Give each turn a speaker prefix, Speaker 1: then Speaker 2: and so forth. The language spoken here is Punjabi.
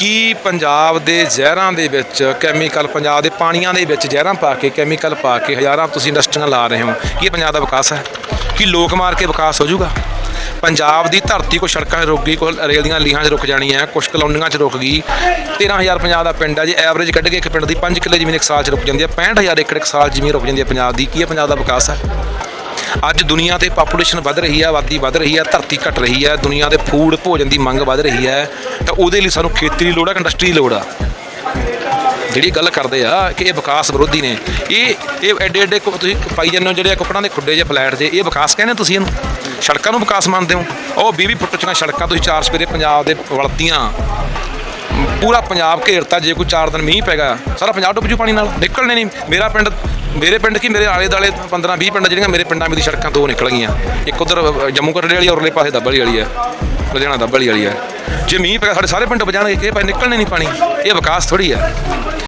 Speaker 1: ਕੀ ਪੰਜਾਬ ਦੇ ਜ਼ਹਿਰਾਂ ਦੇ ਵਿੱਚ ਕੈਮੀਕਲ ਪੰਜਾਬ ਦੇ ਪਾਣੀਆਂ ਦੇ ਵਿੱਚ ਜ਼ਹਿਰਾਂ ਪਾ ਕੇ ਕੈਮੀਕਲ ਪਾ ਕੇ ਹਜ਼ਾਰਾਂ ਤੁਸੀਂ ਇੰਡਸਟਰੀਆਂ ਲਾ ਰਹੇ ਹੋ? ਕੀ ਪੰਜਾਬ ਦਾ ਵਿਕਾਸ ਹੈ? ਕੀ ਲੋਕ ਮਾਰ ਕੇ ਵਿਕਾਸ ਹੋ ਜਾਊਗਾ? ਪੰਜਾਬ ਦੀ ਧਰਤੀ ਕੋ ਸੜਕਾਂ 'ਚ ਰੁਕ ਗਈ, ਕੋ ਰੇਲ ਦੀਆਂ ਲੀਹਾਂ 'ਚ ਰੁਕ ਜਾਣੀ ਹੈ ਕੁਛ ਕਲੋਨੀਆਂ 'ਚ ਰੁਕ ਗਈ। 13000 ਪੰਜਾਬ ਦਾ ਪਿੰਡ ਹੈ ਜੇ ਐਵਰੇਜ ਕੱਢ ਕੇ ਇੱਕ ਪਿੰਡ ਦੀ 5 ਕਿੱਲੇ ਜ਼ਮੀਨ ਇੱਕ ਸਾਲ 'ਚ ਰੁਕ ਜਾਂਦੀ ਹੈ 65000 ਏਕੜ ਇੱਕ ਸਾਲ ਜ਼ਮੀਨ ਰੁਕ ਜਾਂਦੀ ਹੈ ਪੰਜਾਬ ਦੀ। ਕੀ ਇਹ ਪੰਜਾਬ ਦਾ ਵਿਕਾਸ ਹੈ? ਅੱਜ ਦੁਨੀਆ ਤੇ ਪਾਪੂਲੇਸ਼ਨ ਵੱਧ ਰਹੀ ਹੈ ਆਬਾਦੀ ਵੱਧ ਰਹੀ ਹੈ ਧਰਤੀ ਘਟ ਰਹੀ ਹੈ ਦੁਨੀਆ ਦੇ ਫੂਡ ਭੋਜਨ ਦੀ ਮੰਗ ਵੱਧ ਰਹੀ ਹੈ ਤਾਂ ਉਹਦੇ ਲਈ ਸਾਨੂੰ ਖੇਤੀ ਦੀ ਲੋੜ ਹੈ ਇੰਡਸਟਰੀ ਦੀ ਲੋੜ ਆ? ਜਿਹੜੀ ਗੱਲ ਕਰਦੇ ਆ ਕਿ ਇਹ ਵਿਕਾਸ ਵਿਰੋਧੀ ਨੇ, ਇਹ ਇਹ ਐਡੇ ਐਡੇ ਤੁਸੀਂ ਪਾਈ ਜਾਂਦੇ ਹੋ ਜਿਹੜੇ ਆ ਦੇ ਖੁੱਡੇ ਜੇ ਫਲੈਟ ਦੇ ਇਹ ਵਿਕਾਸ ਕਹਿੰਦੇ ਤੁਸੀਂ ਇਹਨੂੰ? ਸੜਕਾਂ ਨੂੰ ਵਿਕਾਸ ਮੰਨਦੇ ਹੋ? ਉਹ 20 20 ਫੁੱਟ ਚੀਆਂ ਸੜਕਾਂ, ਤੁਸੀਂ ਚਾਰ ਸਵੇਰੇ ਪੰਜਾਬ ਦੇ ਵਲਤੀਆਂ, ਪੂਰਾ ਪੰਜਾਬ ਘੇਰਤਾ, ਜੇ ਕੋਈ 4 ਦਿਨ ਮੀਂਹ ਪੈਗਾ ਸਾਰਾ ਪੰਜਾਬ ਡੁੱਬ ਜੂ ਪਾਣੀ ਨਾਲ, ਨਿਕਲਣੇ ਨਹੀਂ, ਮੇਰਾ ਪਿੰਡ ਮੇਰੇ ਪਿੰਡ ਕੀ ਮੇਰੇ ਆਲੇ ਦਾਲੇ 15 20 ਪਿੰਡ ਜਿਹੜੀਆਂ ਮੇਰੇ ਪਿੰਡਾਂ ਮੇਰੀ ਸੜਕਾਂ ਦੋ ਨਿਕਲ ਗਈਆਂ। ਇੱਕ ਉਧਰ ਜੰਮੂ ਕਟੜੇ ਵਾਲੀ ਔਰਲੇ ਪਾਸੇ ਦੱਬਲੀ ਵਾਲੀ ਹੈ ਲੁਧਿਆਣਾ ਦੱਬਲੀ ਵਾਲੀ ਹੈ ਜੇ ਮੀਂਹ ਪਿਆ ਸਾਡੇ ਸਾਰੇ ਪਿੰਡ ਡੁੱਬ ਕਿ ਭਾਈ ਨਿਕਲਣੇ ਨਹੀਂ ਪਾਣੀ, ਇਹ ਵਿਕਾਸ ਥੋੜੀ ਹੈ